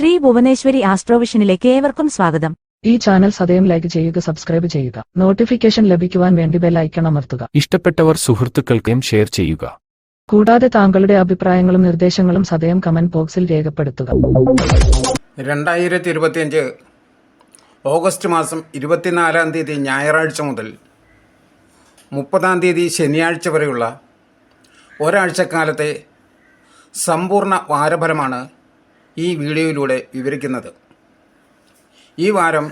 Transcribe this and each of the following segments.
ശ്രീ ഭുവനേശ്വരി ആസ്ട്രോവിഷനിലേക്ക് ഏവർക്കും സ്വാഗതം. ഈ ചാനൽ സദയം ലൈക്ക് ചെയ്യുക സബ്സ്ക്രൈബ് ചെയ്യുക. നോട്ടിഫിക്കേഷൻ ലഭിക്കുവാൻ വേണ്ടി ബെൽ ഐക്കൺ അമർത്തുക. ഇഷ്ടപ്പെട്ടവർ സുഹൃത്തുക്കൾക്കും ഷെയർ ചെയ്യുക. കൂടാതെ താങ്കളുടെ അഭിപ്രായങ്ങളും നിർദ്ദേശങ്ങളും സദയം കമന്റ് ബോക്സിൽ രേഖപ്പെടുത്തുക. രണ്ടായിരത്തി ഇരുപത്തിയഞ്ച് ഓഗസ്റ്റ് മാസം ഇരുപത്തിനാലാം തീയതി ഞായറാഴ്ച മുതൽ മുപ്പതാം തീയതി ശനിയാഴ്ച വരെയുള്ള ഒരാഴ്ചക്കാലത്തെ സമ്പൂർണ വാരഫലമാണ് ഈ വീഡിയോയിലൂടെ വിവരിക്കുന്നത്. ഈ വാരം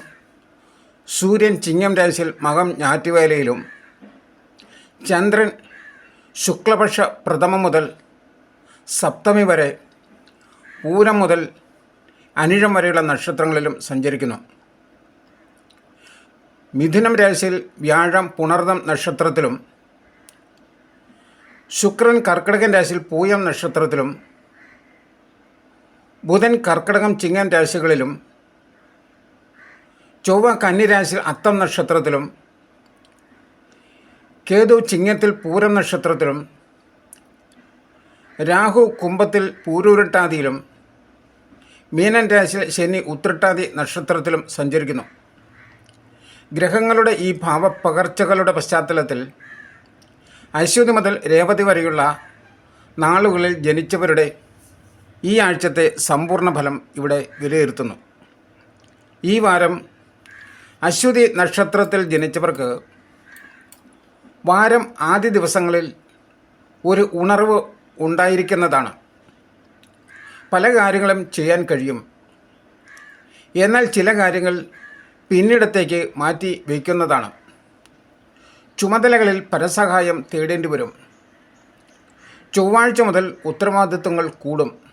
സൂര്യൻ ചിങ്ങം രാശിയിൽ മകം ഞാറ്റുവേലയിലും ചന്ദ്രൻ ശുക്ലപക്ഷ പ്രഥമം മുതൽ സപ്തമി വരെ പൂരം മുതൽ അനിഴം വരെയുള്ള നക്ഷത്രങ്ങളിലും സഞ്ചരിക്കുന്നു. മിഥുനം രാശിയിൽ വ്യാഴം പുണർദം നക്ഷത്രത്തിലും ശുക്രൻ കർക്കിടകൻ രാശിയിൽ പൂയം നക്ഷത്രത്തിലും ബുധൻ കർക്കിടകം ചിങ്ങൻ രാശികളിലും ചൊവ്വ കന്നിരാശി അത്തം നക്ഷത്രത്തിലും കേതു ചിങ്ങത്തിൽ പൂരം നക്ഷത്രത്തിലും രാഹു കുംഭത്തിൽ പൂരൂരട്ടാതിയിലും മീനൻ രാശിയിൽ ശനി ഉത്രട്ടാതി നക്ഷത്രത്തിലും സഞ്ചരിക്കുന്നു. ഗ്രഹങ്ങളുടെ ഈ ഭാവപ്പകർച്ചകളുടെ പശ്ചാത്തലത്തിൽ അശ്വതി മുതൽ രേവതി വരെയുള്ള നാളുകളിൽ ജനിച്ചവരുടെ ഈ ആഴ്ചത്തെ സമ്പൂർണ ഫലം ഇവിടെ വിലയിരുത്തുന്നു. ഈ വാരം അശ്വതി നക്ഷത്രത്തിൽ ജനിച്ചവർക്ക് വാരം ആദ്യ ദിവസങ്ങളിൽ ഒരു ഉണർവ് ഉണ്ടായിരിക്കുന്നതാണ്. പല കാര്യങ്ങളും ചെയ്യാൻ കഴിയും. എന്നാൽ ചില കാര്യങ്ങൾ പിന്നിടത്തേക്ക് മാറ്റി വയ്ക്കുന്നതാണ്. ചുമതലകളിൽ പരസഹായം തേടേണ്ടി വരും. ചൊവ്വാഴ്ച മുതൽ ഉത്തരവാദിത്വങ്ങൾ കൂടും.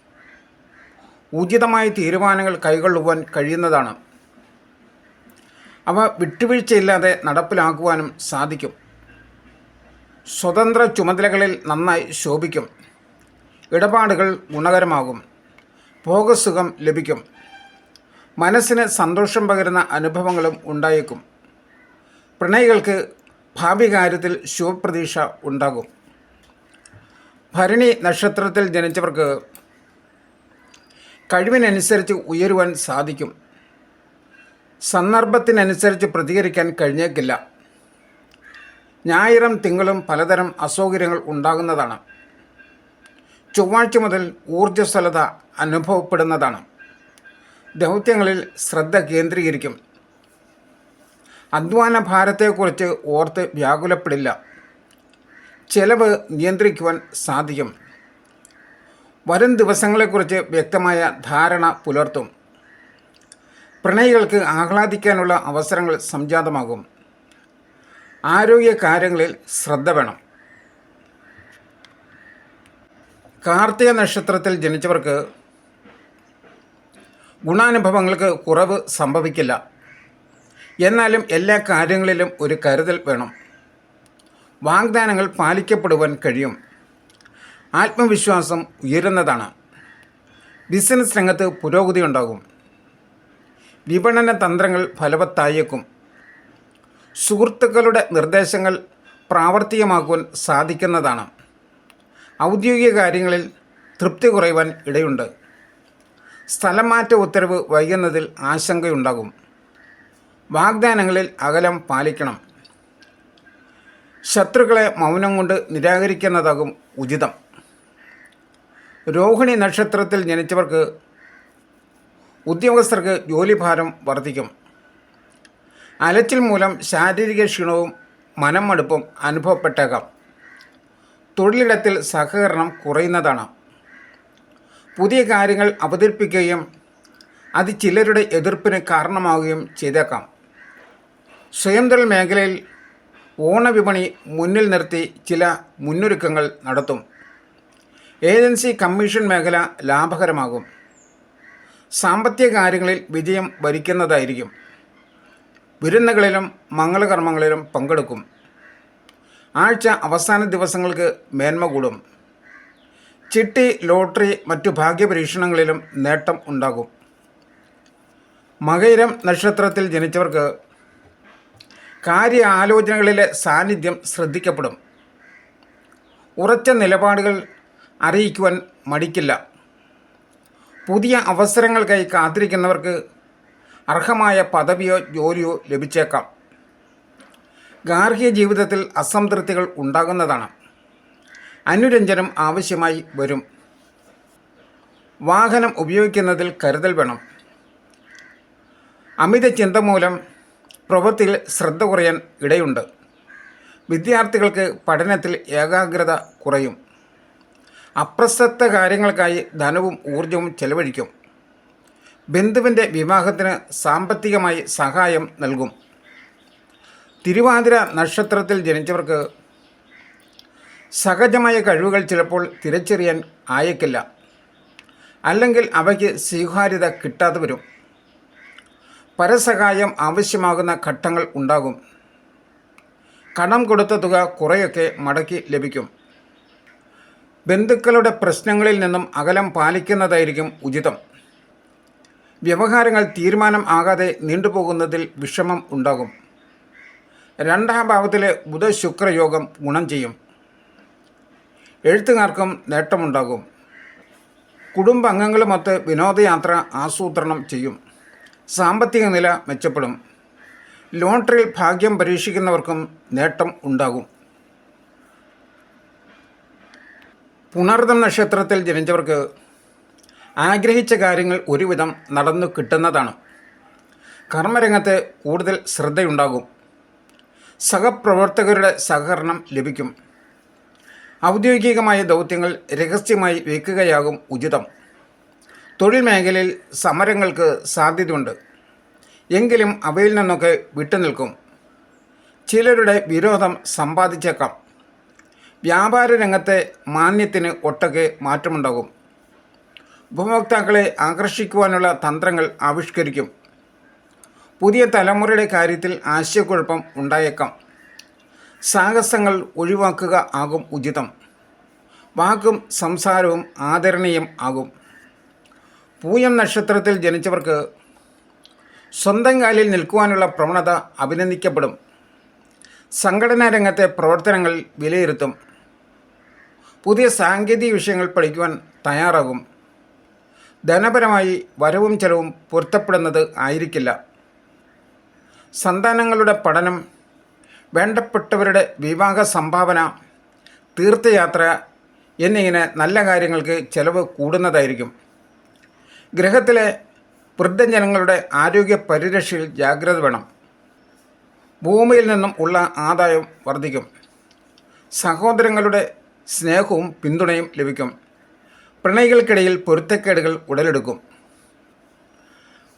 ഉചിതമായ തീരുമാനങ്ങൾ കൈകൊള്ളുവാൻ കഴിയുന്നതാണ്. അവ വിട്ടുവീഴ്ചയില്ലാതെ നടപ്പിലാക്കുവാനും സാധിക്കും. സ്വതന്ത്ര ചുമതലകളിൽ നന്നായി ശോഭിക്കും. ഇടപാടുകൾ ഗുണകരമാകും. ഭോഗസുഖം ലഭിക്കും. മനസ്സിന് സന്തോഷം പകരുന്ന അനുഭവങ്ങളും ഉണ്ടായേക്കും. പ്രണയികൾക്ക് ഭാവി കാര്യത്തിൽ ശുഭപ്രതീക്ഷ ഉണ്ടാകും. ഭരണി നക്ഷത്രത്തിൽ ജനിച്ചവർക്ക് കഴിവിനനുസരിച്ച് ഉയരുവാൻ സാധിക്കും. സന്ദർഭത്തിനനുസരിച്ച് പ്രതികരിക്കാൻ കഴിഞ്ഞേക്കില്ല. ഞായറും തിങ്കളും പലതരം അസൗകര്യങ്ങൾ ഉണ്ടാകുന്നതാണ്. ചൊവ്വാഴ്ച മുതൽ ഊർജസ്വലത അനുഭവപ്പെടുന്നതാണ്. ദൗത്യങ്ങളിൽ ശ്രദ്ധ കേന്ദ്രീകരിക്കും. അധ്വാന ഭാരത്തെക്കുറിച്ച് ഓർത്ത് വ്യാകുലപ്പെടില്ല. ചെലവ് നിയന്ത്രിക്കുവാൻ സാധിക്കും. വരും ദിവസങ്ങളെക്കുറിച്ച് വ്യക്തമായ ധാരണ പുലർത്തും. പ്രണയികൾക്ക് ആഹ്ലാദിക്കാനുള്ള അവസരങ്ങൾ സംജാതമാകും. ആരോഗ്യ കാര്യങ്ങളിൽ ശ്രദ്ധ വേണം. കാർത്തിക നക്ഷത്രത്തിൽ ജനിച്ചവർക്ക് ഗുണാനുഭവങ്ങൾക്ക് കുറവ് സംഭവിക്കില്ല. എന്നാലും എല്ലാ കാര്യങ്ങളിലും ഒരു കരുതൽ വേണം. വാഗ്ദാനങ്ങൾ പാലിക്കപ്പെടുവാൻ കഴിയും. ആത്മവിശ്വാസം ഉയരുന്നതാണ്. ബിസിനസ് രംഗത്ത് പുരോഗതി ഉണ്ടാകും. വിപണന തന്ത്രങ്ങൾ ഫലവത്തായേക്കും. സുഹൃത്തുക്കളുടെ നിർദ്ദേശങ്ങൾ പ്രാവർത്തികമാക്കുവാൻ സാധിക്കുന്നതാണ്. ഔദ്യോഗിക കാര്യങ്ങളിൽ തൃപ്തി കുറയുവാൻ ഇടയുണ്ട്. സ്ഥലം മാറ്റ ഉത്തരവ് വൈകുന്നതിൽ ആശങ്കയുണ്ടാകും. വാഗ്ദാനങ്ങളിൽ അകലം പാലിക്കണം. ശത്രുക്കളെ മൗനം കൊണ്ട് നിരാകരിക്കുന്നതാകും ഉചിതം. രോഹിണി നക്ഷത്രത്തിൽ ജനിച്ചവർക്ക് ഉദ്യോഗസ്ഥർക്ക് ജോലിഭാരം വർദ്ധിക്കും. അലച്ചിൽ മൂലം ശാരീരിക ക്ഷീണവും മനം മടുപ്പും അനുഭവപ്പെട്ടേക്കാം. തൊഴിലിടത്തിൽ സഹകരണം കുറയുന്നതാണ്. പുതിയ കാര്യങ്ങൾ അവതരിപ്പിക്കുകയും അത് ചിലരുടെ എതിർപ്പിന് കാരണമാവുകയും ചെയ്തേക്കാം. സ്വയം തൊഴിൽ മേഖലയിൽ ഓണവിപണി മുന്നിൽ നിർത്തി ചില മുന്നൊരുക്കങ്ങൾ നടത്തും. ഏജൻസി കമ്മീഷൻ മേഖല ലാഭകരമാകും. സാമ്പത്തിക കാര്യങ്ങളിൽ വിജയം വരിക്കുന്നതായിരിക്കും. വിരുന്നുകളിലും മംഗളകർമ്മങ്ങളിലും പങ്കെടുക്കും. ആഴ്ച അവസാന ദിവസങ്ങൾക്ക് മേന്മ കൂടും. ചിട്ടി ലോട്ടറി മറ്റു ഭാഗ്യപരീക്ഷണങ്ങളിലും നേട്ടം ഉണ്ടാകും. മകയിരം നക്ഷത്രത്തിൽ ജനിച്ചവർക്ക് കാര്യ ആലോചനകളിലെ സാന്നിധ്യം ശ്രദ്ധിക്കപ്പെടും. ഉറച്ച നിലപാടുകൾ അറിയിക്കുവാൻ മടിക്കില്ല. പുതിയ അവസരങ്ങൾക്കായി കാത്തിരിക്കുന്നവർക്ക് അർഹമായ പദവിയോ ജോലിയോ ലഭിച്ചേക്കാം. ഗാർഹിക ജീവിതത്തിൽ അസംതൃപ്തികൾ ഉണ്ടാകുന്നതാണ്. അനുരഞ്ജനം ആവശ്യമായി വരും. വാഹനം ഉപയോഗിക്കുന്നതിൽ കരുതൽ വേണം. അമിത ചിന്ത മൂലം പ്രവൃത്തിയിൽ ശ്രദ്ധ കുറയാൻ ഇടയുണ്ട്. വിദ്യാർത്ഥികൾക്ക് പഠനത്തിൽ ഏകാഗ്രത കുറയും. അപ്രസക്ത കാര്യങ്ങൾക്കായി ധനവും ഊർജവും ചെലവഴിക്കും. ബന്ധുവിന്റെ വിവാഹത്തിന് സാമ്പത്തികമായി സഹായം നൽകും. തിരുവാതിര നക്ഷത്രത്തിൽ ജനിച്ചവർക്ക് സഹജമായ കഴിവുകൾ ചിലപ്പോൾ തിരിച്ചറിയാൻ ആയേക്കില്ല. അല്ലെങ്കിൽ അവയ്ക്ക് സ്വീകാര്യത കിട്ടാതെ വരും. പരസഹായം ആവശ്യമാകുന്ന ഘട്ടങ്ങൾ ഉണ്ടാകും. കടം കൊടുത്ത തുക കുറേയൊക്കെ മടക്കി ലഭിക്കും. ബന്ധുക്കളുടെ പ്രശ്നങ്ങളിൽ നിന്നും അകലം പാലിക്കുന്നതായിരിക്കും ഉചിതം. വ്യവഹാരങ്ങൾ തീരുമാനം ആകാതെ നീണ്ടുപോകുന്നതിൽ വിഷമം ഉണ്ടാകും. രണ്ടാം ഭാവത്തിലെ ബുധ ശുക്രയോഗം ഗുണം ചെയ്യും. എഴുത്തുകാർക്കും നേട്ടമുണ്ടാകും. കുടുംബാംഗങ്ങളുമൊത്ത് വിനോദയാത്ര ആസൂത്രണം ചെയ്യും. സാമ്പത്തിക നില മെച്ചപ്പെടും. ലോട്ടറിയിൽ ഭാഗ്യം പരീക്ഷിക്കുന്നവർക്കും നേട്ടം ഉണ്ടാകും. പുണർദം നക്ഷത്രത്തിൽ ജനിച്ചവർക്ക് ആഗ്രഹിച്ച കാര്യങ്ങൾ ഒരുവിധം നടന്നു കിട്ടുന്നതാണ്. കർമ്മരംഗത്ത് കൂടുതൽ ശ്രദ്ധയുണ്ടാകും. സഹപ്രവർത്തകരുടെ സഹകരണം ലഭിക്കും. ഔദ്യോഗികമായ ദൗത്യങ്ങൾ രഹസ്യമായി വയ്ക്കുകയാകും ഉചിതം. തൊഴിൽ മേഖലയിൽ സമരങ്ങൾക്ക് സാധ്യതയുണ്ട്. എങ്കിലും അവയിൽ നിന്നൊക്കെ വിട്ടുനിൽക്കും. ചിലരുടെ വിരോധം സമ്പാദിച്ചേക്കാം. വ്യാപാര രംഗത്തെ മാന്യത്തിന് ഒട്ടൊക്കെ മാറ്റമുണ്ടാകും. ഉപഭോക്താക്കളെ ആകർഷിക്കുവാനുള്ള തന്ത്രങ്ങൾ ആവിഷ്കരിക്കും. പുതിയ തലമുറയുടെ കാര്യത്തിൽ ആശയക്കുഴപ്പം ഉണ്ടായേക്കാം. സാഹസങ്ങൾ ഒഴിവാക്കുക ആകും ഉചിതം. വാക്കും സംസാരവും ആദരണീയം ആകും. പൂയം നക്ഷത്രത്തിൽ ജനിച്ചവർക്ക് സ്വന്തം കാലിൽ നിൽക്കുവാനുള്ള പ്രവണത അഭിനന്ദിക്കപ്പെടും. സംഘടനാ രംഗത്തെ പ്രവർത്തനങ്ങൾ വിലയിരുത്തും. പുതിയ സാങ്കേതിക വിഷയങ്ങൾ പഠിക്കുവാൻ തയ്യാറാകും. ധനപരമായി വരവും ചെലവും പൊരുത്തപ്പെടുന്നത് ആയിരിക്കില്ല. സന്താനങ്ങളുടെ പഠനം വേണ്ടപ്പെട്ടവരുടെ വിവാഹ സംഭാവന തീർത്ഥയാത്ര എന്നിങ്ങനെ നല്ല കാര്യങ്ങൾക്ക് ചെലവ് കൂടുന്നതായിരിക്കും. ഗ്രഹത്തിലെ വൃദ്ധജനങ്ങളുടെ ആരോഗ്യ പരിരക്ഷയിൽ ജാഗ്രത വേണം. ഭൂമിയിൽ നിന്നും ഉള്ള ആദായം വർദ്ധിക്കും. സഹോദരങ്ങളുടെ സ്നേഹവും പിന്തുണയും ലഭിക്കും. പ്രണയികൾക്കിടയിൽ പൊരുത്തക്കേടുകൾ ഉടലെടുക്കും.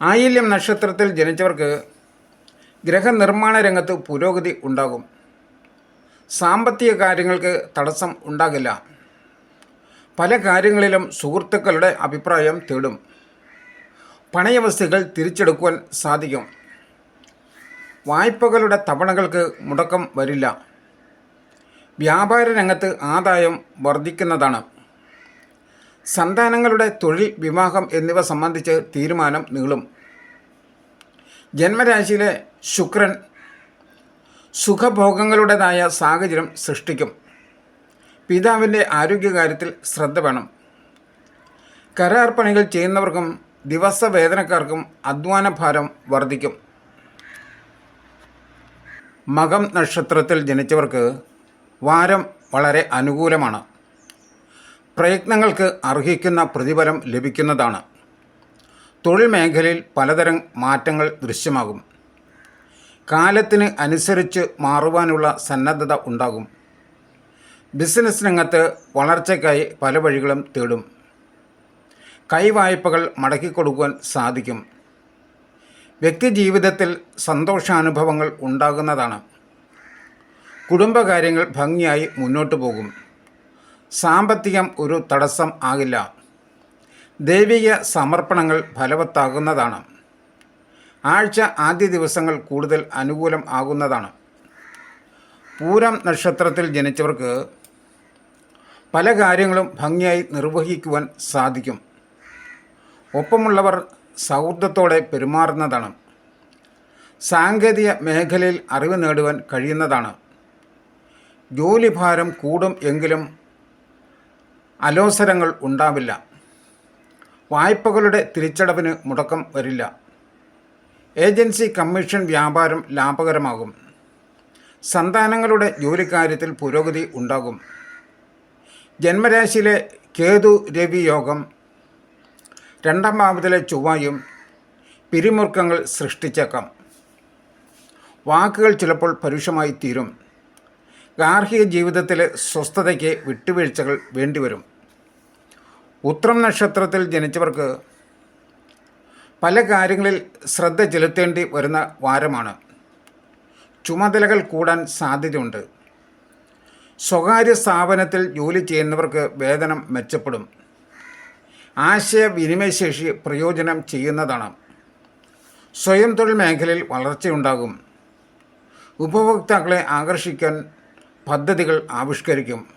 ആയില്യം നക്ഷത്രത്തിൽ ജനിച്ചവർക്ക് ഗ്രഹനിർമ്മാണ രംഗത്ത് പുരോഗതി ഉണ്ടാകും. സാമ്പത്തിക കാര്യങ്ങൾക്ക് തടസ്സം ഉണ്ടാകില്ല. പല കാര്യങ്ങളിലും സുഹൃത്തുക്കളുടെ അഭിപ്രായം തേടും. പണയവസ്തുക്കൾ തിരിച്ചെടുക്കുവാൻ സാധിക്കും. വായ്പകളുടെ തവണകൾക്ക് മുടക്കം വരില്ല. വ്യാപാര രംഗത്ത് ആദായം വർദ്ധിക്കുന്നതാണ്. സന്താനങ്ങളുടെ തൊഴിൽ വിവാഹം എന്നിവ സംബന്ധിച്ച് തീരുമാനം നീളും. ജന്മരാശിയിലെ ശുക്രൻ സുഖഭോഗങ്ങളുടേതായ സാഹചര്യം സൃഷ്ടിക്കും. പിതാവിന്റെ ആരോഗ്യകാര്യത്തിൽ ശ്രദ്ധ വേണം. കരാർ പണികൾ ചെയ്യുന്നവർക്കും ദിവസ വേതനക്കാർക്കും അധ്വാന ഭാരം വർദ്ധിക്കും. മകം നക്ഷത്രത്തിൽ ജനിച്ചവർക്ക് വാരം വളരെ അനുകൂലമാണ്. പ്രയത്നങ്ങൾക്ക് അർഹിക്കുന്ന പ്രതിഫലം ലഭിക്കുന്നതാണ്. തൊഴിൽ മേഖലയിൽ പലതരം മാറ്റങ്ങൾ ദൃശ്യമാകും. കാലത്തിന് അനുസരിച്ച് മാറുവാനുള്ള സന്നദ്ധത ഉണ്ടാകും. ബിസിനസ് രംഗത്ത് വളർച്ചയ്ക്കായി പല വഴികളും തേടും. കൈവായ്പകൾ മടക്കിക്കൊടുക്കുവാൻ സാധിക്കും. വ്യക്തി ജീവിതത്തിൽ സന്തോഷാനുഭവങ്ങൾ ഉണ്ടാകുന്നതാണ്. കുടുംബകാര്യങ്ങൾ ഭംഗിയായി മുന്നോട്ടു പോകും. സാമ്പത്തികം ഒരു തടസ്സം ആകില്ല. ദൈവിക സമർപ്പണങ്ങൾ ഫലവത്താകുന്നതാണ്. ആഴ്ച ആദ്യ ദിവസങ്ങൾ കൂടുതൽ അനുകൂലം ആകുന്നതാണ്. പൂരം നക്ഷത്രത്തിൽ ജനിച്ചവർക്ക് പല കാര്യങ്ങളും ഭംഗിയായി നിർവഹിക്കുവാൻ സാധിക്കും. ഒപ്പമുള്ളവർ സൗഹൃദത്തോടെ പെരുമാറുന്നതാണ്. സാങ്കേതിക മേഖലയിൽ അറിവ് നേടുവാൻ കഴിയുന്നതാണ്. ജോലിഭാരം കൂടും എങ്കിലും അലോസരങ്ങൾ ഉണ്ടാവില്ല. വായ്പകളുടെ തിരിച്ചടവിന് മുടക്കം വരില്ല. ഏജൻസി കമ്മീഷൻ വ്യാപാരം ലാഭകരമാകും. സന്താനങ്ങളുടെ ജോലിക്കാര്യത്തിൽ പുരോഗതി ഉണ്ടാകും. ജന്മരാശിയിലെ കേതു രവി യോഗം രണ്ടാം ഭാവത്തിലെ ചൊവ്വായും പിരിമുറുക്കങ്ങൾ സൃഷ്ടിച്ചേക്കാം. വാക്കുകൾ ചിലപ്പോൾ പരുഷമായി തീരും. ഗാർഹിക ജീവിതത്തിലെ സ്വസ്ഥതയ്ക്ക് വിട്ടുവീഴ്ചകൾ വേണ്ടിവരും. ഉത്രം നക്ഷത്രത്തിൽ ജനിച്ചവർക്ക് പല കാര്യങ്ങളിൽ ശ്രദ്ധ ചെലുത്തേണ്ടി വരുന്ന വാരമാണ്. ചുമതലകൾ കൂടാൻ സാധ്യതയുണ്ട്. സ്വകാര്യ സ്ഥാപനത്തിൽ ജോലി ചെയ്യുന്നവർക്ക് വേതനം മെച്ചപ്പെടും. ആശയവിനിമയശേഷി പ്രയോജനം ചെയ്യുന്നതാണ്. സ്വയം തൊഴിൽ മേഖലയിൽ വളർച്ചയുണ്ടാകും. ഉപഭോക്താക്കളെ ആകർഷിക്കാൻ പദ്ധതികൾ ആവിഷ്കരിക്കും.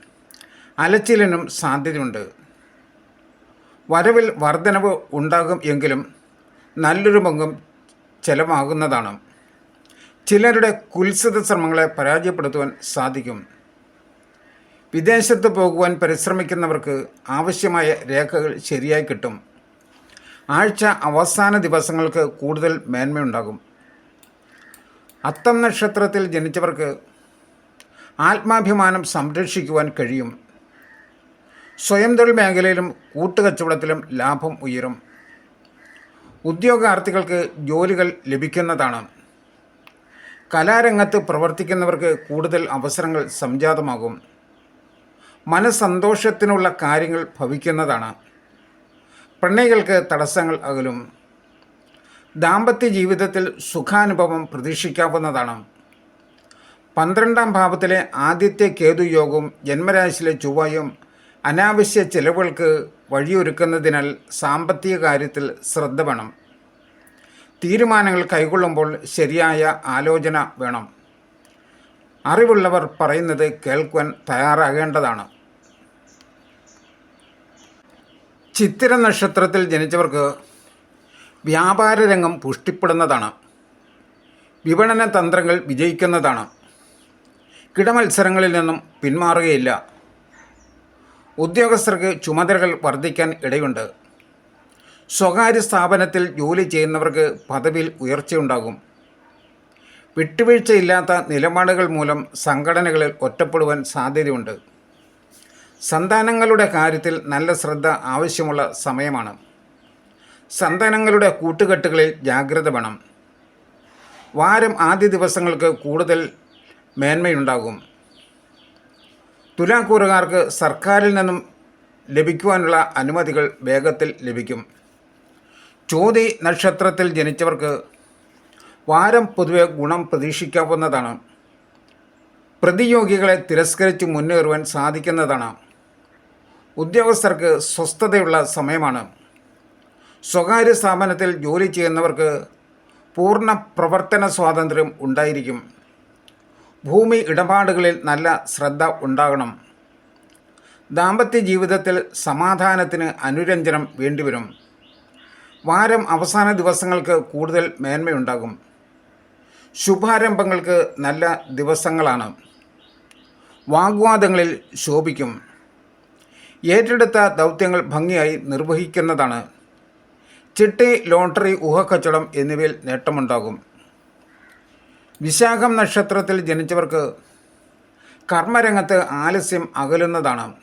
അലച്ചിലിനും സാധ്യതയുണ്ട്. വരവിൽ വർധനവ് ഉണ്ടാകും എങ്കിലും നല്ലൊരു പങ്കും ചെലവാകുന്നതാണ്. ചിലരുടെ കുത്സിത ശ്രമങ്ങളെ പരാജയപ്പെടുത്തുവാൻ സാധിക്കും. വിദേശത്ത് പോകുവാൻ പരിശ്രമിക്കുന്നവർക്ക് ആവശ്യമായ രേഖകൾ ശരിയായി കിട്ടും. ആഴ്ച അവസാന ദിവസങ്ങൾക്ക് കൂടുതൽ മേന്മയുണ്ടാകും. അത്തം നക്ഷത്രത്തിൽ ജനിച്ചവർക്ക് ആത്മാഭിമാനം സംരക്ഷിക്കുവാൻ കഴിയും. സ്വയം തൊഴിൽ മേഖലയിലും കൂട്ടുകച്ചവടത്തിലും ലാഭം ഉയരും. ഉദ്യോഗാർത്ഥികൾക്ക് ജോലികൾ ലഭിക്കുന്നതാണ്. കലാരംഗത്ത് പ്രവർത്തിക്കുന്നവർക്ക് കൂടുതൽ അവസരങ്ങൾ സംജാതമാകും. മനസ്സന്തോഷത്തിനുള്ള കാര്യങ്ങൾ ഭവിക്കുന്നതാണ്. പ്രണയികൾക്ക് തടസ്സങ്ങൾ അകലും. ദാമ്പത്യ ജീവിതത്തിൽ സുഖാനുഭവം പ്രതീക്ഷിക്കാവുന്നതാണ്. പന്ത്രണ്ടാം ഭാവത്തിലെ ആദ്യത്തെ കേതുയോഗം ജന്മരാശിയിലെ ചൊവ്വയും അനാവശ്യ ചെലവുകൾക്ക് വഴിയൊരുക്കുന്നതിനാൽ സാമ്പത്തിക കാര്യത്തിൽ ശ്രദ്ധ വേണം. തീരുമാനങ്ങൾ കൈക്കൊള്ളുമ്പോൾ ശരിയായ ആലോചന വേണം. അറിവുള്ളവർ പറയുന്നത് കേൾക്കുവാൻ തയ്യാറാകേണ്ടതാണ്. ചിത്തിര നക്ഷത്രത്തിൽ ജനിച്ചവർക്ക് വ്യാപാര രംഗം പുഷ്ടിപ്പെടുന്നതാണ്. വിപണന തന്ത്രങ്ങൾ വിജയിക്കുന്നതാണ്. കിടമത്സരങ്ങളിൽ നിന്നും പിന്മാറുകയില്ല. ഉദ്യോഗസ്ഥർക്ക് ചുമതലകൾ വർദ്ധിക്കാൻ ഇടയുണ്ട്. സ്വകാര്യ സ്ഥാപനത്തിൽ ജോലി ചെയ്യുന്നവർക്ക് പദവിയിൽ ഉയർച്ചയുണ്ടാകും. വിട്ടുവീഴ്ചയില്ലാത്ത നിലപാടുകൾ മൂലം സംഘടനകളിൽ ഒറ്റപ്പെടുവാൻ സാധ്യതയുണ്ട്. സന്താനങ്ങളുടെ കാര്യത്തിൽ നല്ല ശ്രദ്ധ ആവശ്യമുള്ള സമയമാണ്. സന്താനങ്ങളുടെ കൂട്ടുകെട്ടുകളിൽ ജാഗ്രത വേണം. വാരം ആദ്യ ദിവസങ്ങൾക്ക് കൂടുതൽ മേന്മയുണ്ടാകും. തുലാക്കൂറുകാർക്ക് സർക്കാരിൽ നിന്നും ലഭിക്കുവാനുള്ള അനുമതികൾ വേഗത്തിൽ ലഭിക്കും. ചോതി നക്ഷത്രത്തിൽ ജനിച്ചവർക്ക് വാരം പൊതുവെ ഗുണം പ്രതീക്ഷിക്കാവുന്നതാണ്. പ്രതിയോഗികളെ തിരസ്കരിച്ച് മുന്നേറുവാൻ സാധിക്കുന്നതാണ്. ഉദ്യോഗസ്ഥർക്ക് സ്വസ്ഥതയുള്ള സമയമാണ്. സ്വകാര്യ സ്ഥാപനത്തിൽ ജോലി ചെയ്യുന്നവർക്ക് പൂർണ പ്രവർത്തന സ്വാതന്ത്ര്യം ഉണ്ടായിരിക്കും. ഭൂമി ഇടപാടുകളിൽ നല്ല ശ്രദ്ധ ഉണ്ടാകണം. ദാമ്പത്യ ജീവിതത്തിൽ സമാധാനത്തിന് അനുരഞ്ജനം വേണ്ടിവരും. വാരം അവസാന ദിവസങ്ങൾക്ക് കൂടുതൽ മേന്മയുണ്ടാകും. ശുഭാരംഭങ്ങൾക്ക് നല്ല ദിവസങ്ങളാണ്. വാഗ്വാദങ്ങളിൽ ശോഭിക്കും. ഏറ്റെടുത്ത ദൗത്യങ്ങൾ ഭംഗിയായി നിർവഹിക്കുന്നതാണ്. ചിട്ടി ലോട്ടറി ഊഹക്കച്ചവടം എന്നിവയിൽ നേട്ടമുണ്ടാകും. വിശാഖം നക്ഷത്രത്തിൽ ജനിച്ചവർക്ക് കർമ്മരംഗത്ത് ആലസ്യം അകലുന്നതാണ്.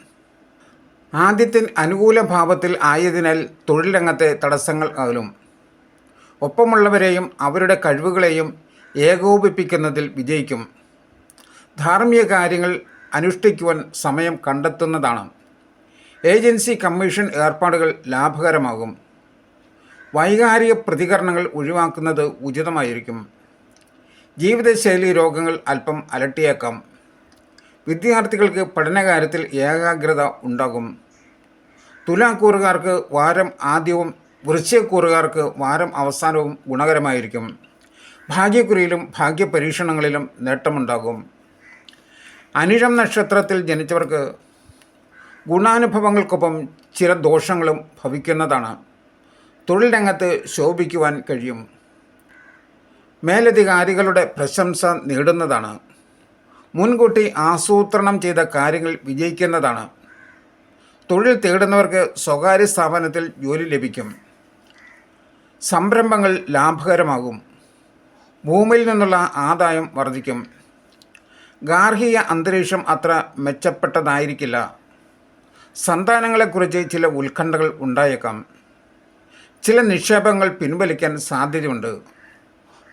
ആദ്യത്തിൻ അനുകൂല ഭാവത്തിൽ ആയതിനാൽ തൊഴിൽ രംഗത്തെ തടസ്സങ്ങൾ അകലും. ഒപ്പമുള്ളവരെയും അവരുടെ കഴിവുകളെയും ഏകോപിപ്പിക്കുന്നതിൽ വിജയിക്കും. ധാർമ്മിക കാര്യങ്ങൾ അനുഷ്ഠിക്കുവാൻ സമയം കണ്ടെത്തുന്നതാണ്. Agency commission ഏർപ്പാടുകൾ ലാഭകരമാകും. വൈകാരിക പ്രതികരണങ്ങൾ ഒഴിവാക്കുന്നത് ഉചിതമായിരിക്കും. ജീവിതശൈലി രോഗങ്ങൾ അല്പം അലട്ടിയേക്കാം. വിദ്യാർത്ഥികൾക്ക് പഠനകാര്യത്തിൽ ഏകാഗ്രത ഉണ്ടാകും. തുലാക്കൂറുകാർക്ക് വാരം ആദ്യവും വൃശ്ചയക്കൂറുകാർക്ക് വാരം അവസാനവും ഗുണകരമായിരിക്കും. ഭാഗ്യക്കുറിയിലും ഭാഗ്യപരീക്ഷണങ്ങളിലും നേട്ടമുണ്ടാകും. അനിഴം നക്ഷത്രത്തിൽ ജനിച്ചവർക്ക് ഗുണാനുഭവങ്ങൾക്കൊപ്പം ചില ദോഷങ്ങളും ഭവിക്കുന്നതാണ്. തൊഴിൽ രംഗത്ത് ശോഭിക്കുവാൻ കഴിയും. മേലധികാരികളുടെ പ്രശംസ നേടുന്നതാണ്. മുൻകൂട്ടി ആസൂത്രണം ചെയ്ത കാര്യങ്ങൾ വിജയിക്കുന്നതാണ്. തൊഴിൽ തേടുന്നവർക്ക് സ്വകാര്യ സ്ഥാപനത്തിൽ ജോലി ലഭിക്കും. സംരംഭങ്ങൾ ലാഭകരമാകും. ഭൂമിയിൽ നിന്നുള്ള ആദായം വർദ്ധിക്കും. ഗാർഹിക അന്തരീക്ഷം അത്ര മെച്ചപ്പെട്ടതായിരിക്കില്ല. സന്താനങ്ങളെക്കുറിച്ച് ചില ഉത്കണ്ഠകൾ ഉണ്ടായേക്കാം. ചില നിക്ഷേപങ്ങൾ പിൻവലിക്കാൻ സാധ്യതയുണ്ട്.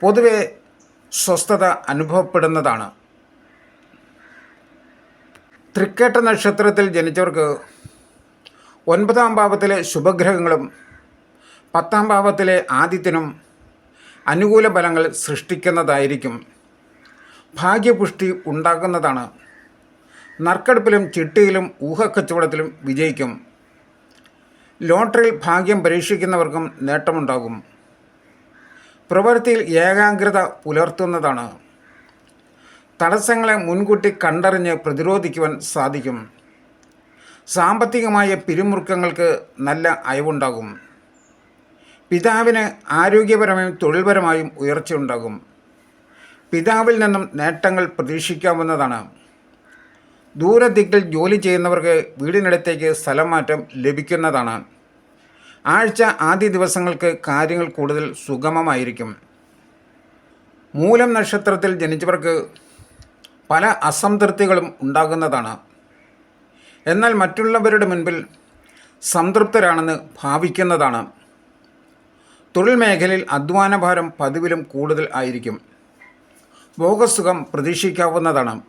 പൊതുവെ സ്വസ്ഥത അനുഭവപ്പെടുന്നതാണ്. തൃക്കേട്ട നക്ഷത്രത്തിൽ ജനിച്ചവർക്ക് ഒൻപതാം ഭാവത്തിലെ ശുഭഗ്രഹങ്ങളും പത്താം ഭാവത്തിലെ ആദിത്യനും അനുകൂല ഫലങ്ങൾ സൃഷ്ടിക്കുന്നതായിരിക്കും. ഭാഗ്യപുഷ്ടി ഉണ്ടാക്കുന്നതാണ് നറുക്കെടുപ്പിലും ചിട്ടിയിലും ഊഹക്കച്ചവടത്തിലും വിജയിക്കും. ലോട്ടറിയിൽ ഭാഗ്യം പരീക്ഷിക്കുന്നവർക്കും നേട്ടമുണ്ടാകും. പ്രവൃത്തിയിൽ ഏകാഗ്രത പുലർത്തുന്നതാണ്. തടസ്സങ്ങളെ മുൻകൂട്ടി കണ്ടറിഞ്ഞ് പ്രതിരോധിക്കുവാൻ സാധിക്കും. സാമ്പത്തികമായ പിരിമുറുക്കങ്ങൾക്ക് നല്ല അയവുണ്ടാകും. പിതാവിന് ആരോഗ്യപരമായും തൊഴിൽപരമായും ഉയർച്ചയുണ്ടാകും. പിതാവിൽ നിന്നും നേട്ടങ്ങൾ പ്രതീക്ഷിക്കാവുന്നതാണ്. ദൂരദിക്കിൽ ജോലി ചെയ്യുന്നവർക്ക് വീടിനടുത്തേക്ക് സ്ഥലം മാറ്റം ലഭിക്കുന്നതാണ്. ആഴ്ച ആദ്യ ദിവസങ്ങൾക്ക് കാര്യങ്ങൾ കൂടുതൽ സുഗമമായിരിക്കും. മൂലം നക്ഷത്രത്തിൽ ജനിച്ചവർക്ക് പല അസംതൃപ്തികളും ഉണ്ടാകുന്നതാണ്. എന്നാൽ മറ്റുള്ളവരുടെ മുൻപിൽ സംതൃപ്തരാണെന്ന് ഭാവിക്കുന്നതാണ്. തൊഴിൽ മേഖലയിൽ അധ്വാനഭാരം പതിവിലും കൂടുതൽ ആയിരിക്കും. ഭോഗസുഖം പ്രതീക്ഷിക്കാവുന്നതാണ്.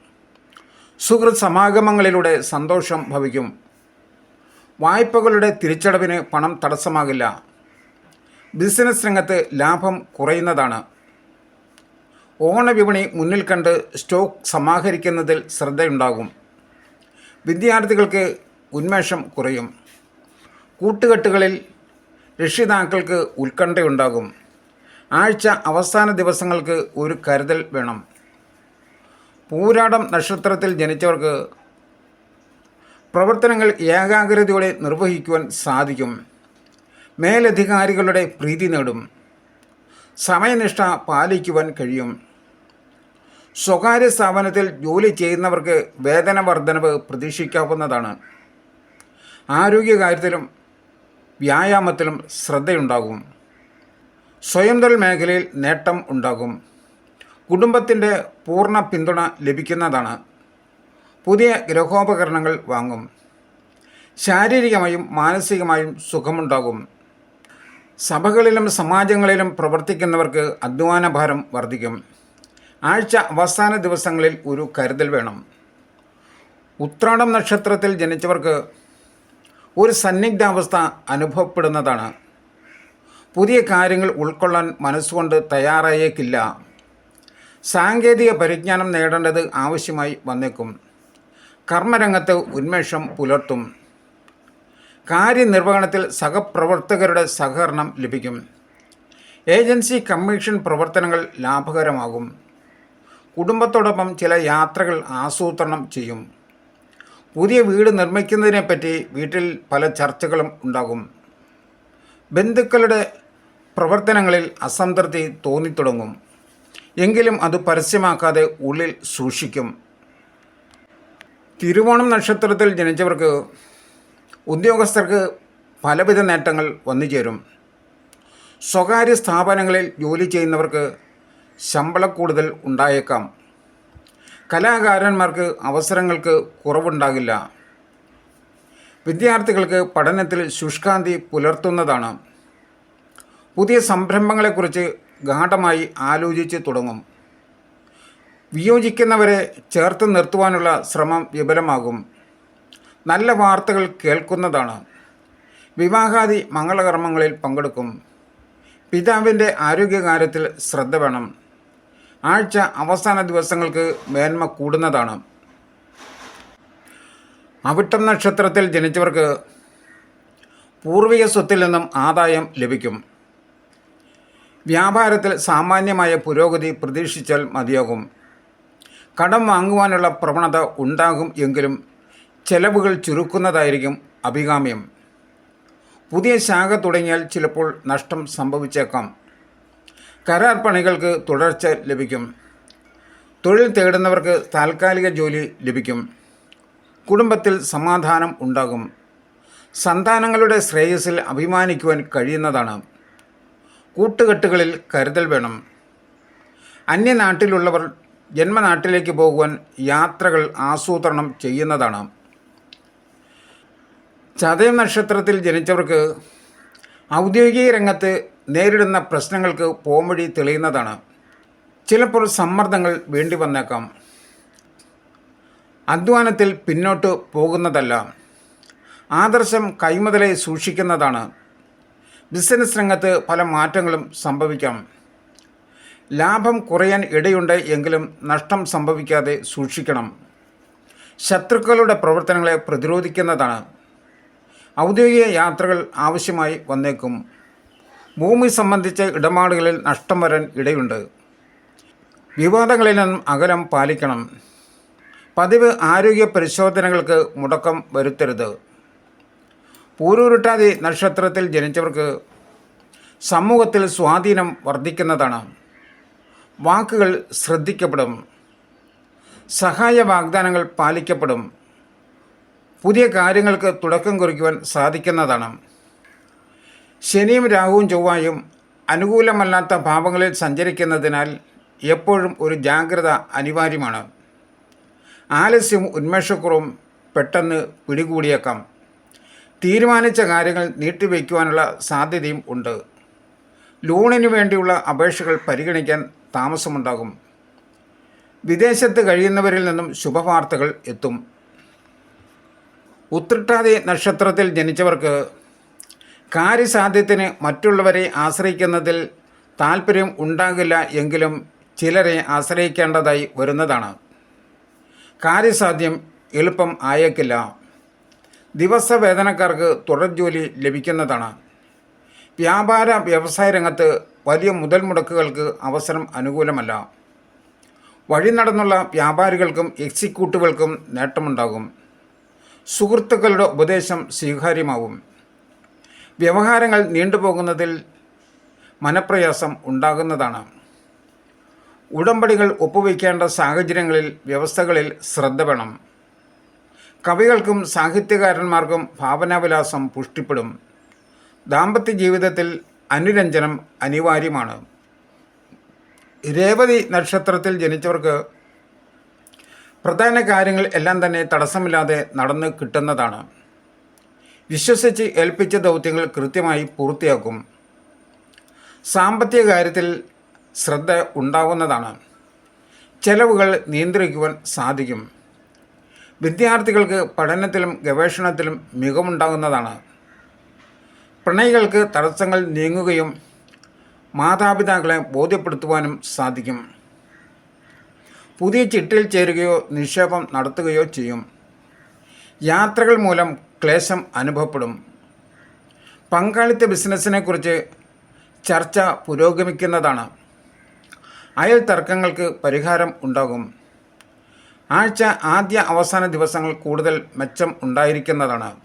സുഹൃത് സമാഗമങ്ങളിലൂടെ സന്തോഷം ഭവിക്കും. വായ്പകളുടെ തിരിച്ചടവിന് പണം തടസ്സമാകില്ല. ബിസിനസ് രംഗത്ത് ലാഭം കുറയുന്നതാണ്. ഓണവിപണി മുന്നിൽ കണ്ട് സ്റ്റോക്ക് സമാഹരിക്കുന്നതിൽ ശ്രദ്ധയുണ്ടാകും. വിദ്യാർത്ഥികൾക്ക് ഉന്മേഷം കുറയും. കൂട്ടുകെട്ടുകളിൽ രക്ഷിതാക്കൾക്ക് ഉത്കണ്ഠയുണ്ടാകും. ആഴ്ച അവസാന ദിവസങ്ങൾക്ക് ഒരു കരുതൽ വേണം. പൂരാടം നക്ഷത്രത്തിൽ ജനിച്ചവർക്ക് പ്രവർത്തനങ്ങൾ ഏകാഗ്രതയോടെ നിർവഹിക്കുവാൻ സാധിക്കും. മേലധികാരികളുടെ പ്രീതി നേടും. സമയനിഷ്ഠ പാലിക്കുവാൻ കഴിയും. സ്വകാര്യ സ്ഥാപനത്തിൽ ജോലി ചെയ്യുന്നവർക്ക് വേതന വർധനവ് പ്രതീക്ഷിക്കാവുന്നതാണ്. ആരോഗ്യകാര്യത്തിലും വ്യായാമത്തിലും ശ്രദ്ധയുണ്ടാകും. സ്വയം തൊഴിൽ മേഖലയിൽ നേട്ടം ഉണ്ടാകും. കുടുംബത്തിന്റെ പൂർണ പിന്തുണ ലഭിക്കുന്നതാണ്. പുതിയ ഗ്രഹോപകരണങ്ങൾ വാങ്ങും. ശാരീരികമായും മാനസികമായും സുഖമുണ്ടാകും. സഭകളിലും സമാജങ്ങളിലും പ്രവർത്തിക്കുന്നവർക്ക് അധ്വാന ഭാരം വർദ്ധിക്കും. ആഴ്ച അവസാന ദിവസങ്ങളിൽ ഒരു കരുതൽ വേണം. ഉത്രാടം നക്ഷത്രത്തിൽ ജനിച്ചവർക്ക് ഒരു സന്നിഗ്ധാവസ്ഥ അനുഭവപ്പെടുന്നതാണ്. പുതിയ കാര്യങ്ങൾ ഉൾക്കൊള്ളാൻ മനസ്സുകൊണ്ട് തയ്യാറായേക്കില്ല. സാങ്കേതിക പരിജ്ഞാനം നേടേണ്ടത് ആവശ്യമായി വന്നേക്കും. കർമ്മരംഗത്ത് ഉന്മേഷം പുലർത്തും. കാര്യനിർവഹണത്തിൽ സഹപ്രവർത്തകരുടെ സഹകരണം ലഭിക്കും. ഏജൻസി കമ്മീഷൻ പ്രവർത്തനങ്ങൾ ലാഭകരമാകും. കുടുംബത്തോടൊപ്പം ചില യാത്രകൾ ആസൂത്രണം ചെയ്യും. പുതിയ വീട് നിർമ്മിക്കുന്നതിനെപ്പറ്റി വീട്ടിൽ പല ചർച്ചകളും ഉണ്ടാകും. ബന്ധുക്കളുടെ പ്രവർത്തനങ്ങളിൽ അസംതൃപ്തി തോന്നിത്തുടങ്ങും. എങ്കിലും അത് പരസ്യമാക്കാതെ ഉള്ളിൽ സൂക്ഷിക്കും. തിരുവോണം നക്ഷത്രത്തിൽ ജനിച്ചവർക്ക് ഉദ്യോഗസ്ഥർക്ക് പലവിധ നേട്ടങ്ങൾ വന്നു ചേരും. സ്വകാര്യ സ്ഥാപനങ്ങളിൽ ജോലി ചെയ്യുന്നവർക്ക് ശമ്പള കൂടുതൽ ഉണ്ടായേക്കാം. കലാകാരന്മാർക്ക് അവസരങ്ങൾക്ക് കുറവുണ്ടാകില്ല. വിദ്യാർത്ഥികൾക്ക് പഠനത്തിൽ ശുഷ്കാന്തി പുലർത്തുന്നതാണ്. പുതിയ സംരംഭങ്ങളെക്കുറിച്ച് ഗാഠമായി ആലോചിച്ച് തുടങ്ങും. വിയോജിക്കുന്നവരെ ചേർത്ത് നിർത്തുവാനുള്ള ശ്രമം വിപുലമാകും. നല്ല വാർത്തകൾ കേൾക്കുന്നതാണ്. വിവാഹാദി മംഗളകർമ്മങ്ങളിൽ പങ്കെടുക്കും. പിതാവിന്റെ ആരോഗ്യകാര്യത്തിൽ ശ്രദ്ധ വേണം. ആഴ്ച അവസാന ദിവസങ്ങൾക്ക് മേന്മ കൂടുന്നതാണ്. അവിട്ടം നക്ഷത്രത്തിൽ ജനിച്ചവർക്ക് പൂർവിക സ്വത്തിൽ നിന്നും ആദായം ലഭിക്കും. വ്യാപാരത്തിൽ സാമാന്യമായ പുരോഗതി പ്രതീക്ഷിച്ചാൽ മതിയാകും. കടം വാങ്ങുവാനുള്ള പ്രവണത ഉണ്ടാകും എങ്കിലും ചെലവുകൾ ചുരുക്കുന്നതായിരിക്കും അഭികാമ്യം. പുതിയ ശാഖ തുടങ്ങിയാൽ ചിലപ്പോൾ നഷ്ടം സംഭവിച്ചേക്കാം. കരാർ പണികൾക്ക് തുടർച്ച ലഭിക്കും. തൊഴിൽ തേടുന്നവർക്ക് താൽക്കാലിക ജോലി ലഭിക്കും. കുടുംബത്തിൽ സമാധാനം ഉണ്ടാകും. സന്താനങ്ങളുടെ ശ്രേയസ്സിൽ അഭിമാനിക്കുവാൻ കഴിയുന്നതാണ്. കൂട്ടുകെട്ടുകളിൽ കരുതൽ വേണം. അന്യനാട്ടിലുള്ളവർ ജന്മനാട്ടിലേക്ക് പോകുവാൻ യാത്രകൾ ആസൂത്രണം ചെയ്യുന്നതാണ്. ചതയം നക്ഷത്രത്തിൽ ജനിച്ചവർക്ക് ഔദ്യോഗിക രംഗത്ത് നേരിടുന്ന പ്രശ്നങ്ങൾക്ക് പോംവഴി തെളിയുന്നതാണ്. ചിലപ്പോൾ സമ്മർദ്ദങ്ങൾ വേണ്ടി വന്നേക്കാം. അധ്വാനത്തിൽ പിന്നോട്ട് പോകുന്നതല്ല. ആദർശം കൈമുതലെ സൂക്ഷിക്കുന്നതാണ്. ബിസിനസ് രംഗത്ത് പല മാറ്റങ്ങളും സംഭവിക്കാം. ലാഭം കുറയാൻ ഇടയുണ്ട് എങ്കിലും നഷ്ടം സംഭവിക്കാതെ സൂക്ഷിക്കണം. ശത്രുക്കളുടെ പ്രവർത്തനങ്ങളെ പ്രതിരോധിക്കുന്നതാണ്. ഔദ്യോഗിക യാത്രകൾ ആവശ്യമായി വന്നേക്കും. ഭൂമി സംബന്ധിച്ച ഇടപാടുകളിൽ നഷ്ടം വരാൻ ഇടയുണ്ട്. വിവാദങ്ങളിൽ നിന്നും അകലം പാലിക്കണം. പതിവ് ആരോഗ്യ പരിശോധനകൾക്ക് മുടക്കം വരുത്തരുത്. പൂരൂരുട്ടാതി നക്ഷത്രത്തിൽ ജനിച്ചവർക്ക് സമൂഹത്തിൽ സ്വാധീനം വർദ്ധിക്കുന്നതാണ്. വാക്കുകൾ ശ്രദ്ധിക്കപ്പെടും. സഹായ വാഗ്ദാനങ്ങൾ പാലിക്കപ്പെടും. പുതിയ കാര്യങ്ങൾക്ക് തുടക്കം കുറിക്കുവാൻ സാധിക്കുന്നതാണ്. ശനിയും രാഹുവും ചൊവ്വായും അനുകൂലമല്ലാത്ത ഭാവങ്ങളിൽ സഞ്ചരിക്കുന്നതിനാൽ എപ്പോഴും ഒരു ജാഗ്രത അനിവാര്യമാണ്. ആലസ്യവും ഉന്മേഷക്കുറവും പെട്ടെന്ന് പിടികൂടിയേക്കാം. തീരുമാനിച്ച കാര്യങ്ങൾ നീട്ടിവെക്കുവാനുള്ള സാധ്യതയും ഉണ്ട്. ലോണിന് വേണ്ടിയുള്ള അപേക്ഷകൾ പരിഗണിക്കാൻ താമസമുണ്ടാകും. വിദേശത്ത് കഴിയുന്നവരിൽ നിന്നും ശുഭവാർത്തകൾ എത്തും. ഉത്രട്ടാതി നക്ഷത്രത്തിൽ ജനിച്ചവർക്ക് കാര്യസാധ്യത്തിന് മറ്റുള്ളവരെ ആശ്രയിക്കുന്നതിൽ താല്പര്യം ഉണ്ടാകില്ല എങ്കിലും ചിലരെ ആശ്രയിക്കേണ്ടതായി വരുന്നതാണ്. കാര്യസാധ്യം എളുപ്പം ആയേക്കില്ല. ദിവസ വേതനക്കാർക്ക് തുടർ ജോലി ലഭിക്കുന്നതാണ്. വ്യാപാര വ്യവസായ രംഗത്ത് വലിയ മുതൽ മുടക്കുകൾക്ക് അവസരം അനുകൂലമല്ല. വഴി നടന്നുള്ള വ്യാപാരികൾക്കും എക്സിക്യൂട്ടീവുകൾക്കും നേട്ടമുണ്ടാകും. സുഹൃത്തുക്കളുടെ ഉപദേശം സ്വീകാര്യമാവും വ്യവഹാരങ്ങൾ നീണ്ടുപോകുന്നതിൽ മനപ്രയാസം ഉണ്ടാകുന്നതാണ്. ഉടമ്പടികൾ ഒപ്പുവയ്ക്കേണ്ട സാഹചര്യങ്ങളിൽ വ്യവസ്ഥകളിൽ ശ്രദ്ധ വേണം. കവികൾക്കും സാഹിത്യകാരന്മാർക്കും ഭാവനാവിലാസം പുഷ്ടിപ്പെടും. ദാമ്പത്യ ജീവിതത്തിൽ അനുരഞ്ജനം അനിവാര്യമാണ്. രേവതി നക്ഷത്രത്തിൽ ജനിച്ചവർക്ക് പ്രധാന കാര്യങ്ങൾ എല്ലാം തന്നെ തടസ്സമില്ലാതെ നടന്ന് കിട്ടുന്നതാണ്. വിശ്വസിച്ച് ഏൽപ്പിച്ച ദൗത്യങ്ങൾ കൃത്യമായി പൂർത്തിയാക്കും. സാമ്പത്തിക കാര്യത്തിൽ ശ്രദ്ധ ഉണ്ടാവുന്നതാണ്. ചെലവുകൾ നിയന്ത്രിക്കുവാൻ സാധിക്കും. വിദ്യാർത്ഥികൾക്ക് പഠനത്തിലും ഗവേഷണത്തിലും മികവുണ്ടാകുന്നതാണ്. പ്രണയികൾക്ക് തടസ്സങ്ങൾ നീങ്ങുകയും മാതാപിതാക്കളെ ബോധ്യപ്പെടുത്തുവാനും സാധിക്കും. പുതിയ ചിട്ടിൽ ചേരുകയോ നിക്ഷേപം നടത്തുകയോ ചെയ്യും. യാത്രകൾ മൂലം ക്ലേശം അനുഭവപ്പെടും. പങ്കാളിത്ത ബിസിനസ്സിനെക്കുറിച്ച് ചർച്ച പുരോഗമിക്കുന്നതാണ്. അയൽ തർക്കങ്ങൾക്ക് പരിഹാരം ഉണ്ടാകും. ആഴ്ച ആദ്യ അവസാന ദിവസങ്ങൾ കൂടുതൽ മെച്ചം ഉണ്ടായിരിക്കുന്നതാണ്.